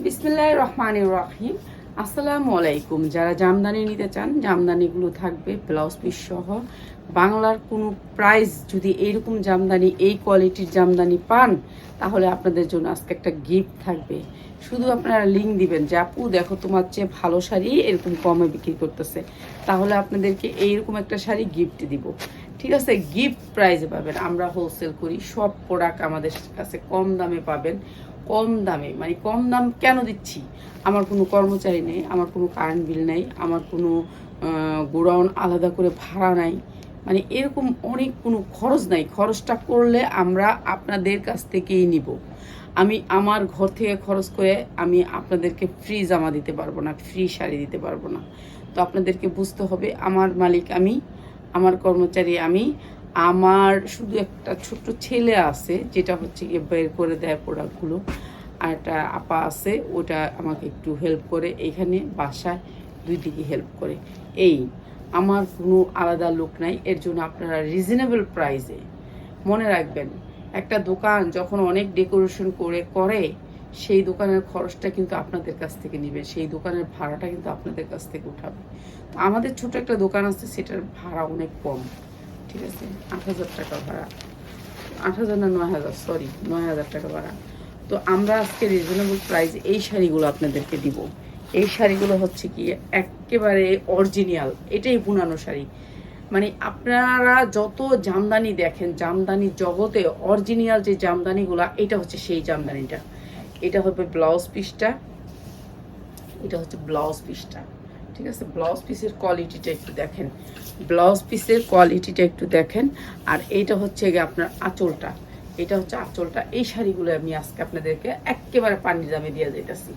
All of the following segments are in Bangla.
বিসমিল্লাহ রহমান রহিম। আসসালামু আলাইকুম যারা জামদানি নিতে চান, জামদানিগুলো থাকবে, ব্লাউজ পিস সহ বাংলার কোনো প্রাইস যদি এইরকম জামদানি, এই কোয়ালিটির জামদানি পান, তাহলে আপনাদের জন্য আজকে একটা গিফট থাকবে। শুধু আপনারা লিঙ্ক দিবেন যে, আপু, দেখো তোমার চেয়ে ভালো শাড়ি এরকম কমে বিক্রি করতেছে। তাহলে আপনাদেরকে এইরকম একটা শাড়ি গিফট দিব। ঠিক আছে, গিফট প্রাইজে পাবেন। আমরা হোলসেল করি, সব প্রোডাক্ট আমাদের কাছে কম দামে পাবেন। কম দামে মানে কম দাম কেন দিচ্ছি? আমার কোনো কর্মচারী নেই, আমার কোনো কারেন্ট বিল নেই, আমার কোনো গোডাউন আলাদা করে ভাড়া নাই। মানে এরকম অনেক কোনো খরচ নাই। খরচটা করলে আমরা আপনাদের কাছ থেকেই নিব। আমি আমার ঘর থেকে খরচ করে আমি আপনাদেরকে ফ্রি জামা দিতে পারব না ফ্রি শাড়ি দিতে পারব না। তো আপনাদেরকে বুঝতে হবে, আমার মালিক আমি, আমার কর্মচারী আমি আমার শুধু একটা ছোট্ট ছেলে আছে, যেটা হচ্ছে গিয়ে বের করে দেয় প্রোডাক্টগুলো। আর একটা আপা আছে, ওটা আমাকে একটু হেল্প করে। এখানে বাসায় দুই দিকে হেল্প করে। এই, আমার কোনো আলাদা লোক নাই। এর জন্য আপনারা রিজনেবল প্রাইসে মনে রাখবেন, একটা দোকান যখন অনেক ডেকোরেশন করে করে, সেই দোকানের খরচটা কিন্তু আপনাদের কাছ থেকে নেবে। সেই দোকানের ভাড়াটা কিন্তু আপনাদের কাছ থেকে উঠাবে। আমাদের ছোট একটা দোকান আছে, সেটার ভাড়া অনেক কম। ঠিক আছে, আট হাজার টাকা ভাড়া। আট হাজার না নয় হাজার সরি নয় হাজার টাকা ভাড়া। তো আমরা আজকে রিজনেবল প্রাইস এই শাড়িগুলো আপনাদেরকে দিব। এই শাড়িগুলো হচ্ছে কি, একেবারে অরিজিনাল এটাই বুনানো শাড়ি। মানে আপনারা যত জামদানি দেখেন, জামদানি জগতে অরিজিনাল যে জামদানিগুলো, এটা হচ্ছে সেই জামদানিটা। এটা হবে ব্লাউজ পিসটা এটা হচ্ছে ব্লাউজ পিসটা ঠিক আছে ব্লাউজ পিসের কোয়ালিটিটা একটু দেখেন। ব্লাউজ পিসের কোয়ালিটিটা একটু দেখেন। আর এইটা হচ্ছে গিয়ে আপনার আঁচলটা। এটা হচ্ছে আঁচলটা। এই শাড়িগুলো আমি আজকে আপনাদেরকে একেবারে পানির দামে দিয়ে যেতেছি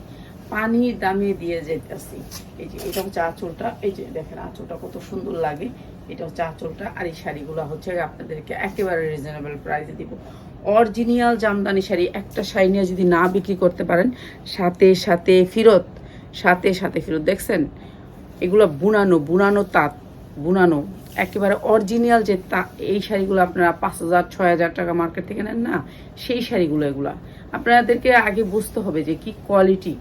পানির দামে দিয়ে যেতেছি এই যে, এটা হচ্ছে আঁচলটা। এই যে, দেখেন আঁচলটা কত সুন্দর লাগে। এটা হচ্ছে আঁচলটা। আর এই শাড়িগুলো হচ্ছে আপনাদেরকে একেবারে রিজনেবল প্রাইসে দিব। অরিজিনাল জামদানি শাড়ি একটা শাড়ি নিয়ে যদি না বিক্রি করতে পারেন, সাথে সাথে ফেরত, সাথে সাথে ফেরত। দেখছেন? এগুলো বুনানো বুনানো তাঁত, বুনানো। একেবারে অরিজিনাল যে তা, এই শাড়িগুলো আপনারা পাঁচ হাজার, ছয় হাজার টাকা মার্কেট থেকে নেন, না, সেই শাড়িগুলো এগুলা। আপনাদেরকে আগে বুঝতে হবে যে কি কোয়ালিটি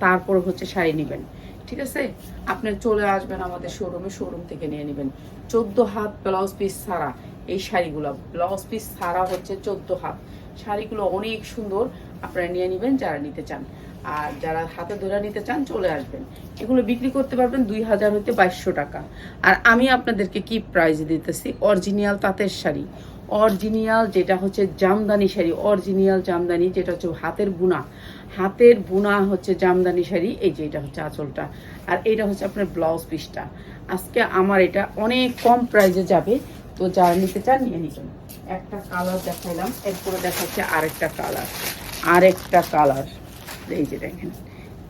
তারপর হচ্ছে শাড়ি নেবেন। ঠিক আছে? আপনি চলে আসবেন আমাদের শোরুমে শোরুম থেকে নিয়ে নেবেন। চোদ্দ হাত ব্লাউজ পিস ছাড়া এই শাড়িগুলো ব্লাউজ পিস ছাড়া হচ্ছে চোদ্দ হাত। শাড়িগুলো অনেক সুন্দর, আপনারা নিয়ে নেবেন, যারা নিতে চান। আর যারা হাতে ধরে নিতে চান চলে আসবেন। এগুলো বিক্রি করতে পারবেন দুই হাজার হইতে বাইশশো টাকা। আর আমি আপনাদেরকে কি প্রাইস দিতেছি? অরিজিনাল তাঁতের শাড়ি। অরিজিনাল যেটা হচ্ছে জামদানি শাড়ি। অরিজিনাল জামদানি যেটা হচ্ছে হাতের বুনা। হাতের বুনা হচ্ছে জামদানি শাড়ি, এই যে এটা হচ্ছে আঁচলটা। আর এটা হচ্ছে আপনার ব্লাউজ পিসটা আজকে আমার এটা অনেক কম প্রাইসে যাবে। তো যারা নিতে চান, নিয়ে নিবেন। একটা কালার দেখাইলাম, এরপরে দেখাচ্ছে আরেকটা কালার আরেকটা কালার এই যে দেখেন,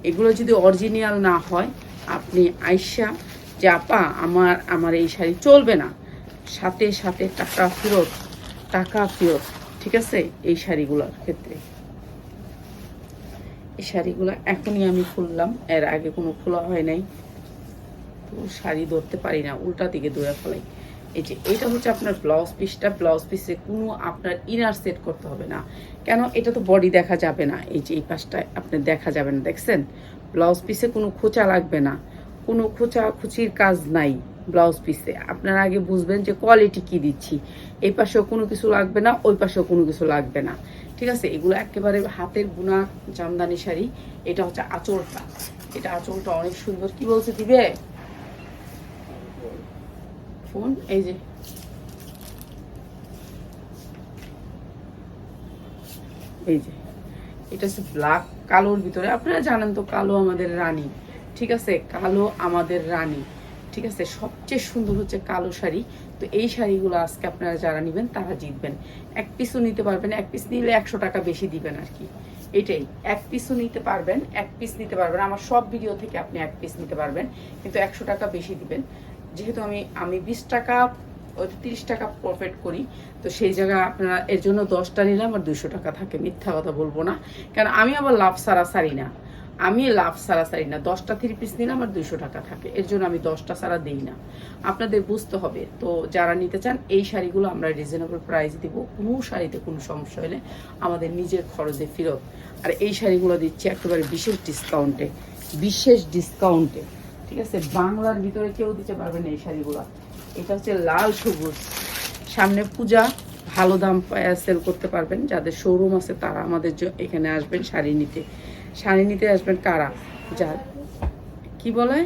এগুলো যদি অরিজিনাল না হয়, আপনি আইসা যে, আপা, আমার আমার এই শাড়ি চলবে না। সাথে সাথে টাকা ফেরত টাকা ফেরত। ঠিক আছে? এই শাড়িগুলোর ক্ষেত্রে। এই শাড়িগুলো এখনই আমি খুললাম। এর আগে কোনো খোলা হয় নাই। তো শাড়ি ধরতে পারি না। উল্টা দিকে দৌড়ে ফেলাই। এই যে, এটা হচ্ছে আপনার ব্লাউজ পিসটা ব্লাউজ পিসে কোনো আপনার ইনার সেট করতে হবে না। কেন? এটা তো বডি দেখা যাবে না। এই যে, এই পাশটা আপনার দেখা যাবে না, দেখছেন? ব্লাউজ পিসে কোনো খোঁচা লাগবে না। কোনো খোঁচা খুচির কাজ নাই ব্লাউজ পিসে আপনারা আগে বুঝবেন যে কোয়ালিটি কি দিচ্ছি। এই পাশেও কোনো কিছু লাগবে না, ওই পাশেও কোনো কিছু লাগবে না। ঠিক আছে? এগুলো একেবারে হাতের বুনা জামদানি শাড়ি। এটা হচ্ছে আঁচলটা। এটা আঁচলটা অনেক সুন্দর। কি বলছে দিবে? ফোন, এই যে। এটা হচ্ছে ব্ল্যাক কালোর ভিতরে। আপনারা জানেন তো কালো আমাদের রানী। ঠিক আছে? কালো আমাদের রানী। ঠিক আছে? সবচেয়ে সুন্দর হচ্ছে কালো শাড়ি। তো এই শাড়িগুলো আজকে আপনারা যারা নেবেন, তারা জিতবেন। এক পিসও নিতে পারবেন, এক পিস নিলে একশো টাকা বেশি দিবেন আর কি। এটাই। এক পিসও নিতে পারবেন, এক পিস নিতে পারবেন। আমার সব ভিডিও থেকে আপনি এক পিস নিতে পারবেন। কিন্তু একশো টাকা বেশি দিবেন। যেহেতু আমি আমি বিশ টাকা তিরিশ টাকা প্রফিট করি, তো সেই জায়গায় আপনারা, এর জন্য দশটা নিলে আমার দুশো টাকা থাকে। মিথ্যা কথা বলব না। কারণ আমি আবার লাভ সারা সারি না। আমি লাভ সারা সারি না। দশটা থ্রি পিস নিলে আমার দুশো টাকা থাকে। এর জন্য আমি দশটা সারা দিই না। আপনাদের বুঝতে হবে। তো যারা নিতে চান, এই শাড়িগুলো আমরা রিজনেবল প্রাইস দিব। কোনো শাড়িতে কোনো সমস্যা হলে আমাদের নিজের খরচে ফেরত। আর এই শাড়িগুলো দিচ্ছি একেবারে বিশেষ ডিসকাউন্টে বিশেষ ডিসকাউন্টে ঠিক আছে বাংলার ভিতরে কেউ দিতে পারবে না এই শাড়িগুলো। এটা হচ্ছে লাল সবুজ। সামনে পূজা ভালো দাম পায় সেল করতে পারবেন। যাদের শোরুম আছে তারা আমাদের এখানে আসবেন শাড়ি নিতে। শাড়ি নিতে আসবেন কারা? যার কি বলে?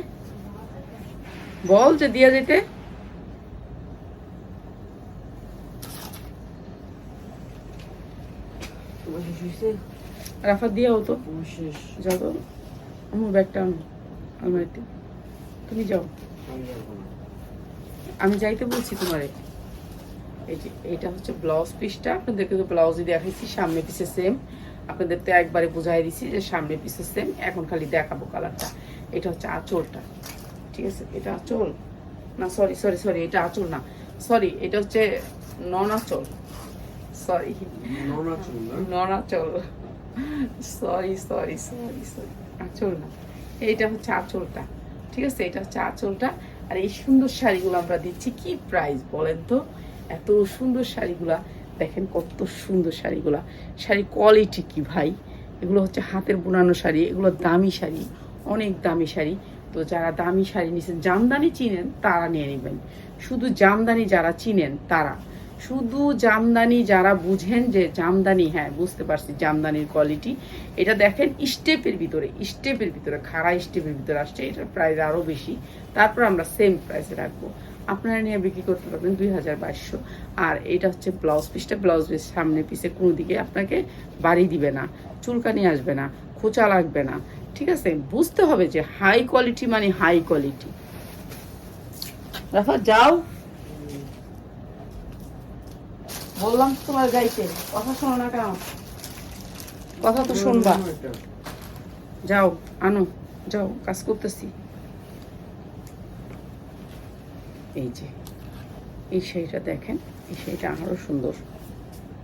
বল যে দিয়ে যেতে রাফা দিয়েও তো। তোমার শেষ যাও তো। আমার ব্যাগটা আলমারিতে। তুমি যাও। আমি যাইতে বলছি তোমারে। এই যে এইটা হচ্ছে ব্লাউজ পিসটা আপনাদেরকে তো ব্লাউজই দেখাইছি সামনে পিসে সেম আপনাদের তো একবারে বুঝাই দিছি যে সামনে পিসে সেম এখন খালি দেখাবো কালারটা এটা হচ্ছে আঁচলটা। ঠিক আছে? এটা আঁচল? না সরি সরি সরি এটা আঁচল না। সরি এটা হচ্ছে নন আঁচল সরি ননা চুল না? নন আঁচল সরি সরি সরি সরি আঁচল না। এইটা হচ্ছে আঁচলটা। ঠিক আছে? এটা হচ্ছে আঁচলটা। আর এই সুন্দর শাড়িগুলো আমরা দিচ্ছি কি প্রাইস বলেন তো? এত সুন্দর শাড়িগুলা। দেখেন কত সুন্দর শাড়িগুলা। শাড়ি কোয়ালিটি কি ভাই? এগুলো হচ্ছে হাতের বোনানো শাড়ি, এগুলো দামি শাড়ি, অনেক দামি শাড়ি। তো যারা দামি শাড়ি নিছেন, জামদানি চিনেন, তারা নিয়ে নেবেন। শুধু জামদানি যারা চিনেন, তারা। শুধু জামদানি যারা বুঝেন যে জামদানি হ্যাঁ বুঝতে পারছি জামদানির কোয়ালিটি এটা দেখেন স্টেপের ভিতরে স্টেপের ভিতরে, খাড়া স্টেপের ভিতরে আসছে এটার প্রাইস আরও বেশি। তারপর আমরা সেম প্রাইসে রাখব। আপনারা নিয়ে বিক্রি করতে পারবেন দুই হাজার বাইশশো। আর এটা হচ্ছে ব্লাউজ পিসটা ব্লাউজ পিস সামনে পিসে কোনো দিকে আপনাকে বাড়ি দিবে না, চুলকানি আসবে না, খোঁচা লাগবে না, ঠিক আছে? বুঝতে হবে যে হাই কোয়ালিটি মানে হাই কোয়ালিটি রাফা যাও। বললাম তোমার গাইতে। কথা শোনো না কেন? কথা তো শুনবা। যাও, আনো, যাও, কাজ করতেছি। এই যে, এই শাড়িটা দেখেন, এই শাড়িটা আরও সুন্দর।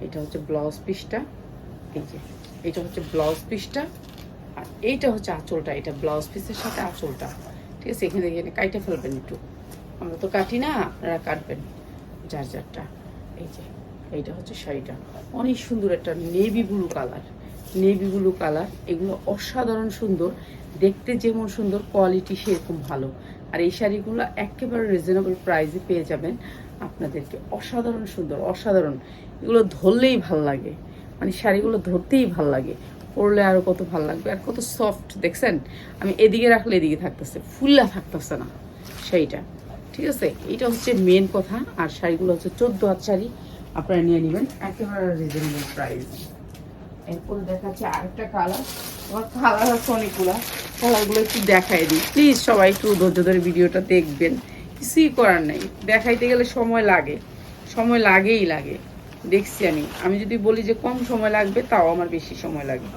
এটা হচ্ছে ব্লাউজ পিসটা। এই যে, এটা হচ্ছে ব্লাউজ পিসটা। আর এইটা হচ্ছে আঁচলটা, এটা ব্লাউজ পিসের সাথে আঁচলটা। ঠিক আছে, এখানে এখানে কাইটা ফেলবেন একটু। আমরা তো কাটি না, আপনারা কাটবেন। যার যারটা। এই যে এইটা হচ্ছে শাড়িটা। অনেক সুন্দর একটা navy blue colour navy blue colour এগুলো অসাধারণ সুন্দর। দেখতে যেমন সুন্দর কোয়ালিটি সেরকম ভালো। আর এই শাড়িগুলো একেবারে রিজনেবল প্রাইসে পেয়ে যাবেন আপনাদেরকে। অসাধারণ সুন্দর, অসাধারণ। এগুলো ধরলেই ভালো লাগে। মানে শাড়িগুলো ধরতেই ভালো লাগে। পরলে আরও কত ভালো লাগবে। আর কত সফট দেখছেন? আমি এদিকে রাখলে এদিকে থাকতেছে, ফুল্লা থাকতেছে না সেইটা ঠিক আছে? এটা হচ্ছে মেন কথা। আর শাড়িগুলো হচ্ছে চোদ্দ হাত শাড়ি। আপনারা নিয়ে নেবেন। একেবারে রিজনেবল প্রাইস এরপর দেখাচ্ছে আরেকটা কালার আমার কালার আছে অনেকগুলা। কালারগুলো একটু দেখাই দিই। প্লিজ সবাই একটু ধৈর্য ধরে ভিডিওটা দেখবেন। কিছুই করার নেই। দেখাইতে গেলে সময় লাগে। সময় লাগেই লাগে। দেখছি আমি। আমি যদি বলি যে কম সময় লাগবে তাও আমার বেশি সময় লাগে?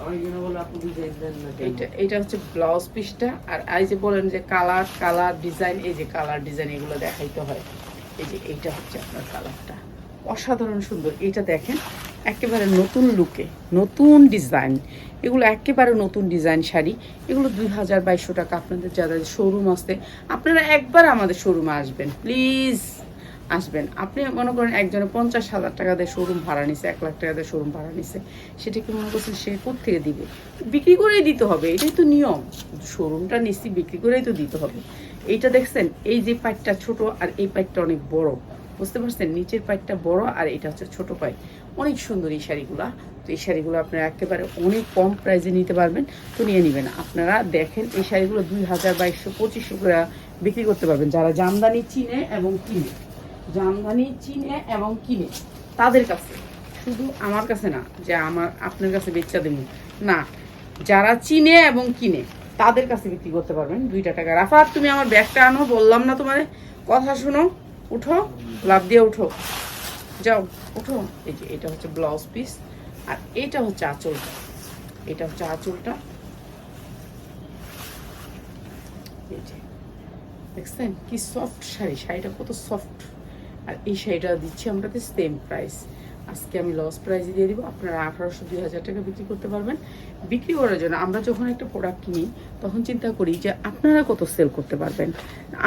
এইটা এটা হচ্ছে ব্লাউজ পিসটা আর এই যে বলেন যে কালার কালার ডিজাইন এই যে কালার ডিজাইন এগুলো দেখাইতে হয়। এই যে এইটা হচ্ছে আপনার কালারটা অসাধারণ সুন্দর। এটা দেখেন, একেবারে নতুন লুকে নতুন ডিজাইন এগুলো একেবারে নতুন ডিজাইন শাড়ি। এগুলো দুই হাজার বাইশশো টাকা আপনাদের যাদের শোরুম আসতে আপনারা একবার আমাদের শোরুমে আসবেন। প্লিজ আসবেন। আপনি মনে করেন একজনে পঞ্চাশ হাজার টাকা দিয়ে শোরুম ভাড়া নিছে, এক লাখ টাকা দিয়ে শোরুম ভাড়া নিছে, সেটা কি মনে করছেন সে থেকে দিবে? বিক্রি করেই দিতে হবে, এটাই তো নিয়ম। শোরুমটা নিশ্চয়ই বিক্রি করেই তো দিতে হবে। এইটা দেখছেন, এই যে পাইটটা ছোট আর এই পাইটটা অনেক বড়। বুঝতে পারছেন? নিচের পাইটটা বড় আর এটা হচ্ছে ছোট পাইট অনেক সুন্দর এই শাড়িগুলা। তো এই শাড়িগুলো আপনারা একেবারে অনেক কম প্রাইসে নিতে পারবেন। তো নিয়ে নেবেন। আপনারা দেখেন এই শাড়িগুলো দুই হাজার বাইশশো পঁচিশশো করে বিক্রি করতে পারবেন। যারা জামদানি চিনে এবং কিনে, জামদানি চিনে এবং কিনে, তাদের কাছে, শুধু আমার কাছে না, যে আমার, আপনার কাছে বেচা দেবো। না, যারা চিনে এবং কিনে, তাদের কাছে বিক্রি করতে পারবেন। দুইটা টাকা। রাফাত, তুমি আমার ব্যাগটা আনো, বললাম না তোমার। কথা শোনো। উঠো লাভ দিয়ে উঠো। যাও, উঠো। এই যে, এটা হচ্ছে ব্লাউজ পিস আর এটা হচ্ছে আঁচলটা। এটা হচ্ছে আঁচলটা। দেখছেন? কি সফট শাড়ি, শাড়িটা কত সফট আর এই শাড়িটা দিচ্ছি আমরা সেম প্রাইস আজকে আমি লস প্রাইজে দিয়ে দিব। আপনারা আঠারোশো দুই হাজার টাকা বিক্রি করতে পারবেন। বিক্রি করার জন্য আমরা যখন একটা প্রোডাক্ট কিনি, তখন চিন্তা করি যে আপনারা কত সেল করতে পারবেন।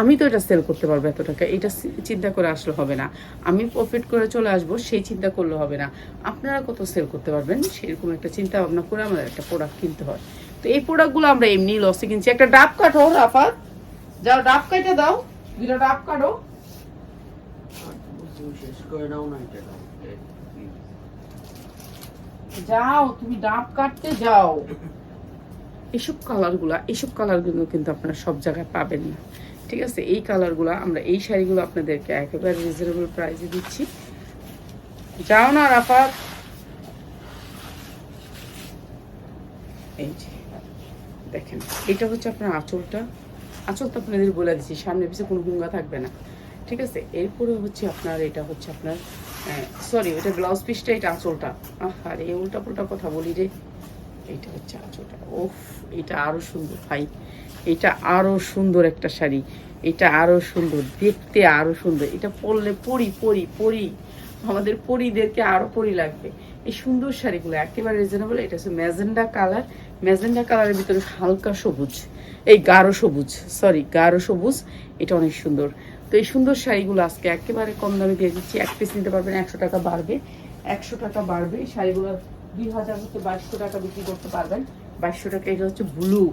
আমি তো এটা সেল করতে পারব এত টাকা। এটা চিন্তা করে আসলে হবে না। আমি প্রফিট করে চলে আসব, সেই চিন্তা করলে হবে না। আপনারা কত সেল করতে পারবেন? সেরকম একটা চিন্তা ভাবনা করে আমাদের একটা প্রোডাক্ট কিনতে হয়। তো এই প্রোডাক্টগুলো আমরা এমনি লসে কিনছি। একটা ডাব কাটো, রাফাত। যাও, ডাব কাইটা দাও। দুটা ডাব কাটো। তুমি শেষ করে নাও না এটা দাও। যাও তুমি ডাব কাটতে যাও। এসব কালারগুলা এসব কালারগুলো কিন্তু আপনারা সব জায়গায় পাবেন না। ঠিক আছে? এই কালারগুলো আমরা এই শাড়িগুলো আপনাদেরকে একেবারে রিজনেবল প্রাইসে দিচ্ছি। যাও না রাফাত এই যে দেখেন এটা হচ্ছে আপনার আঁচলটা। আঁচল তো আপনাদের বলে দিচ্ছি সামনে পিছিয়ে কোনো হুঙ্গা থাকবে না। ঠিক আছে? এরপরে হচ্ছে আপনার, এটা হচ্ছে আপনার সরি ওটা ব্লাউজ পিসটা এটা আঁচলটা। এই উল্টা পুল্টা কথা বলি রে। এইটা হচ্ছে আঁচলটা। ওফ এটা আরও সুন্দর, ভাই। এটা আরও সুন্দর একটা শাড়ি। এটা আরও সুন্দর, দেখতে আরও সুন্দর। এটা পরলে পরি পরি পরি। আমাদের পরিদেরকে আরও পরি লাগবে। এই সুন্দর শাড়িগুলো একেবারে রিজনেবল এটা হচ্ছে ম্যাজেন্ডা কালার। ম্যাজেন্ডা কালারের ভিতরে হালকা সবুজ। এই গাঢ় সবুজ সরি গাঢ় সবুজ, এটা অনেক সুন্দর। তো এই সুন্দর শাড়িগুলো আজকে একেবারে কম দামে দিয়ে দিচ্ছি। এক পিস নিতে পারবেন একশো টাকা বাড়বে। একশো টাকা বাড়বে। শাড়িগুলো দুই হাজার হচ্ছে বাইশশো টাকা বিক্রি করতে পারবেন। বাইশশো টাকা, এটা হচ্ছে ব্লু।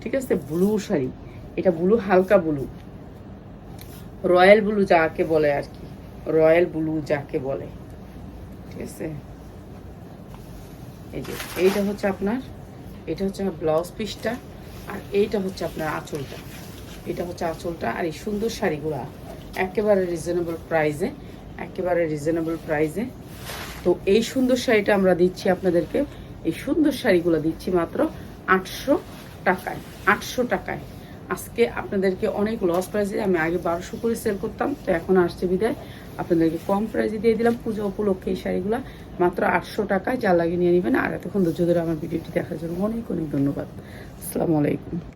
ঠিক আছে? ব্লু শাড়ি। এটা ব্লু, হালকা ব্লু। রয়্যাল ব্লু যাকে বলে আর কি। রয়্যাল ব্লু যাকে বলে। ঠিক আছে? এই যে, এইটা হচ্ছে আপনার, এটা হচ্ছে ব্লাউজ পিসটা, আর এইটা হচ্ছে আপনার আঁচলটা। এটা হচ্ছে আঁচলটা আর এই সুন্দর শাড়িগুলা একেবারে রিজনেবল প্রাইসে একেবারে রিজনেবল প্রাইসে তো এই সুন্দর শাড়িটা আমরা দিচ্ছি আপনাদেরকে, এই সুন্দর শাড়িগুলো দিচ্ছি মাত্র আটশো টাকায় আটশো টাকায়। আজকে আপনাদেরকে অনেক লস প্রাইজে আমি আগে বারোশো করে সেল করতাম, তো এখন আসছে বিদায়। আপনাদেরকে কম প্রাইসে দিয়ে দিলাম পুজো উপলক্ষে এই শাড়িগুলো, মাত্র আটশো টাকায়। যা লাগিয়ে নিয়ে নেবেন। আর এতক্ষণ ধৈর্য ধরে আমার ভিডিওটি দেখার জন্য অনেক অনেক ধন্যবাদ। আসসালামু আলাইকুম।